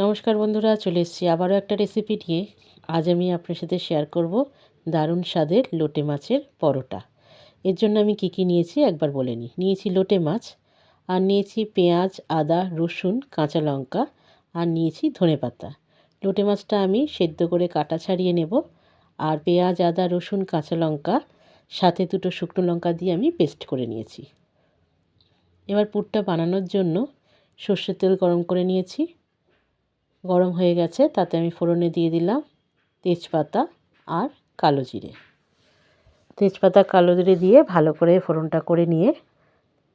নমস্কার বন্ধুরা, চলে এসেছি আবারও একটা রেসিপি নিয়ে। আজ আমি আপনার সাথে শেয়ার করব দারুণ স্বাদের লোটে মাছের পরোটা। এর জন্য আমি কি কি নিয়েছি একবার বলে নিই। নিয়েছি লোটে মাছ, আর নিয়েছি পেঁয়াজ, আদা, রসুন, কাঁচা লঙ্কা, আর নিয়েছি ধনে পাতা। লোটে মাছটা আমি সেদ্ধ করে কাটা ছাড়িয়ে নেব, আর পেঁয়াজ, আদা, রসুন, কাঁচা লঙ্কা, সাথে দুটো শুকনো লঙ্কা দিয়ে আমি পেস্ট করে নিয়েছি। এবার পুরটা বানানোর জন্য সর্ষের তেল গরম করে নিয়েছি। গরম হয়ে গেছে, তাতে আমি ফোড়নে দিয়ে দিলাম তেজপাতা আর কালো জিরে। তেজপাতা, কালো জিরে দিয়ে ভালো করে ফোড়নটা করে নিয়ে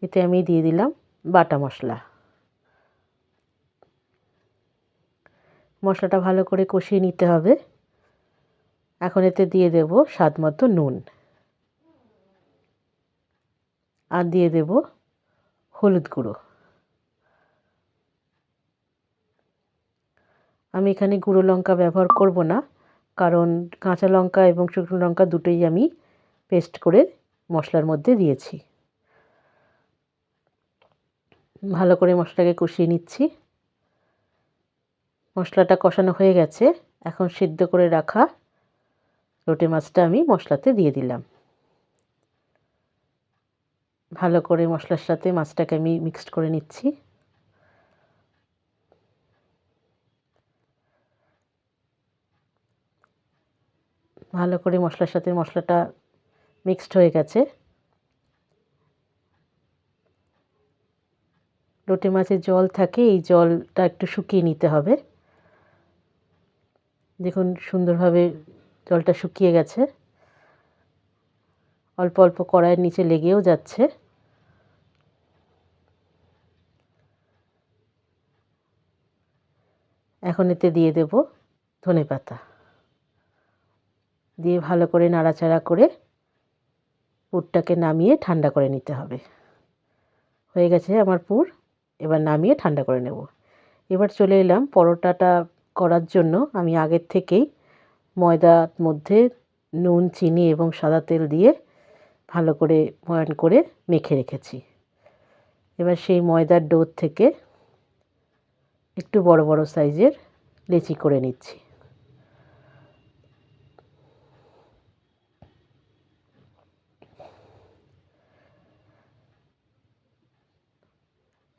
এতে আমি দিয়ে দিলাম বাটা মশলা। মশলাটা ভালো করে কষিয়ে নিতে হবে। এখন এতে দিয়ে দেব স্বাদ মতো নুন। আর দিয়ে দেব হলুদ গুঁড়ো। আমি এখানে গুঁড়ো লঙ্কা ব্যবহার করব না, কারণ কাঁচা লঙ্কা এবং শুকনো লঙ্কা দুটোই আমি পেস্ট করে মশলার মধ্যে দিয়েছি। ভালো করে মশলাটাকে কষিয়ে নিচ্ছি। মশলাটা কষানো হয়ে গেছে, এখন সিদ্ধ করে রাখা লোটে মাছটা আমি মশলাতে দিয়ে দিলাম। ভালো করে মশলার সাথে মাছটাকে আমি মিক্সড করে নিচ্ছি। ভালো করে মশলার সাথে মশলাটা মিক্সড হয়ে গেছে। লোটে মাছের জল থাকে, এই জলটা একটু শুকিয়ে নিতে হবে। দেখুন সুন্দরভাবে জলটা শুকিয়ে গেছে। অল্প অল্প কড়াইয়ের নিচে লেগেও যাচ্ছে। এখন এতে দিয়ে দেব ধনে পাতা দিয়ে ভালো করে নাড়াচাড়া করে পুরটাকে নামিয়ে ঠান্ডা করে নিতে হবে। হয়ে গেছে আমার পুর, এবার নামিয়ে ঠান্ডা করে নেব। এবার চলে এলাম পরোটাটা করার জন্য। আমি আগের থেকেই ময়দার মধ্যে নুন, চিনি এবং সাদা তেল দিয়ে ভালো করে ময়ান করে মেখে রেখেছি। এবার সেই ময়দার ডোর থেকে একটু বড় বড় সাইজের লেচি করে নিচ্ছি।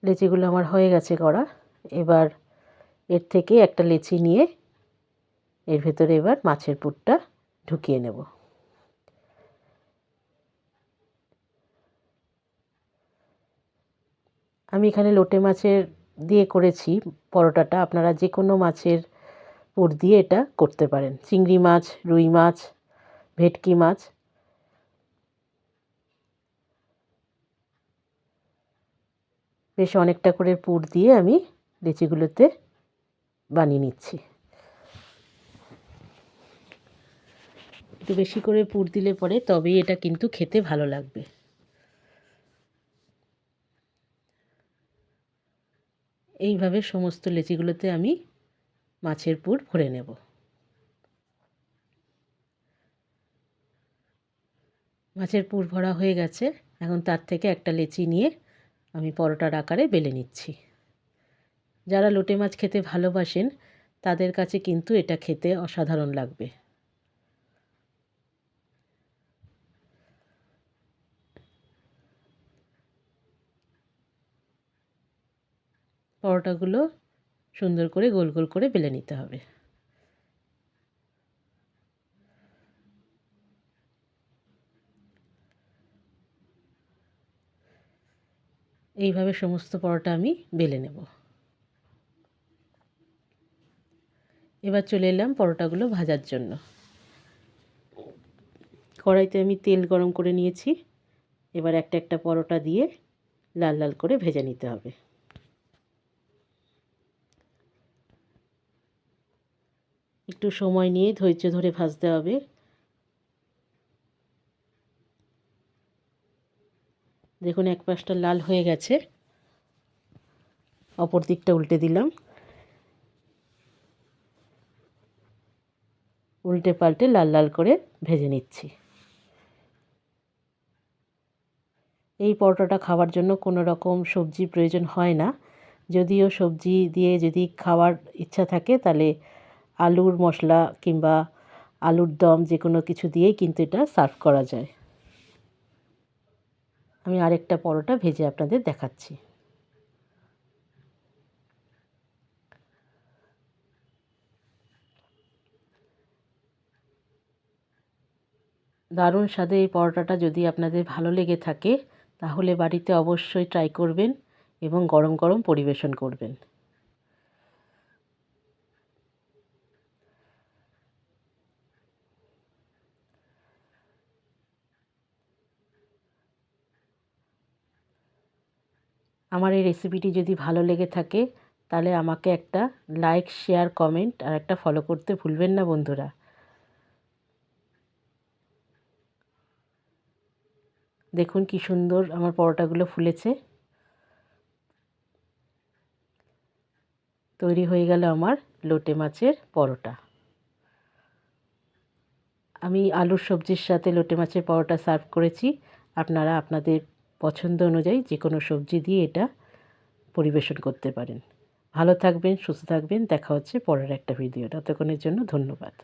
লেচিগুলো আমার হয়ে গেছে করা এবার এর থেকে একটা লেচি নিয়ে এর ভেতরে এবার মাছের পুরটা ঢুকিয়ে নেব। আমি এখানে লোটে মাছের দিয়ে করেছি পরোটাটা। আপনারা যে কোনো মাছের পুর দিয়ে এটা করতে পারেন। চিংড়ি মাছ, রুই মাছ, ভেটকি মাছ বেশ অনেকটা করে পুর দিয়ে আমি লেচিগুলোতে বানিয়ে নিচ্ছি। একটু বেশি করে পুর দিলে পরে তবেই এটা কিন্তু খেতে ভালো লাগবে। এইভাবে সমস্ত লেচিগুলোতে আমি মাছের পুর ভরে নেব। মাছের পুর ভরা হয়ে গেছে, এখন তার থেকে একটা লেচি নিয়ে আমি পরোটার আকারে বেলে নিচ্ছি। যারা লোটে মাছ খেতে ভালোবাসেন, তাদের কাছে কিন্তু এটা খেতে অসাধারণ লাগবে। পরোটাগুলো সুন্দর করে গোল গোল করে বেলে নিতে হবে। এইভাবে সমস্ত পরোটা আমি বেলে নেব। এবার চলে এলাম পরোটাগুলো ভাজার জন্য। কড়াইতে আমি তেল গরম করে নিয়েছি। এবার একটা একটা পরোটা দিয়ে লাল লাল করে ভেজে নিতে হবে। একটু সময় নিয়ে ধৈর্য ধরে ভাজতে হবে। দেখুন, এক পাশটা লাল হয়ে গেছে। অপর দিকটা উল্টে দিলাম। উল্টে পাল্টে লাল লাল করে ভেজে নিচ্ছি। এই পরোটাটা খাওয়ার জন্য কোনো রকম সবজি প্রয়োজন হয় না। যদিও সবজি দিয়ে যদি খাওয়ার ইচ্ছা থাকে, তাহলে আলুর মশলা কিংবা আলুর দম যে কোনো কিছু দিয়েই কিন্তু এটা সার্ভ করা যায়। আমি আরেকটা পরোটা ভেজে আপনাদের দেখাচ্ছি। দারুণ স্বাদে এই পরোটাটা যদি আপনাদের ভালো লেগে থাকে, তাহলে বাড়িতে অবশ্যই ট্রাই করবেন এবং গরম গরম পরিবেশন করবেন। আমার এই রেসিপিটি যদি ভালো লেগে থাকে, তাহলে আমাকে একটা লাইক শেয়ার কমেন্ট আর একটা ফলো করতে ভুলবেন না বন্ধুরা। দেখুন কি সুন্দর আমার পরোটাগুলো ফুলেছে। তৈরি হয়ে গেল আমার লোটে মাছের পরোটা। আমি আলুর সবজির সাথে লোটে মাছের পরোটা সার্ভ করেছি। আপনারা আপনাদের পছন্দ অনুযায়ী যে কোনো সবজি দিয়ে এটা পরিবেশন করতে পারেন। ভালো থাকবেন, সুস্থ থাকবেন, দেখা হচ্ছে পরের একটা ভিডিও ততক্ষণের জন্য ধন্যবাদ।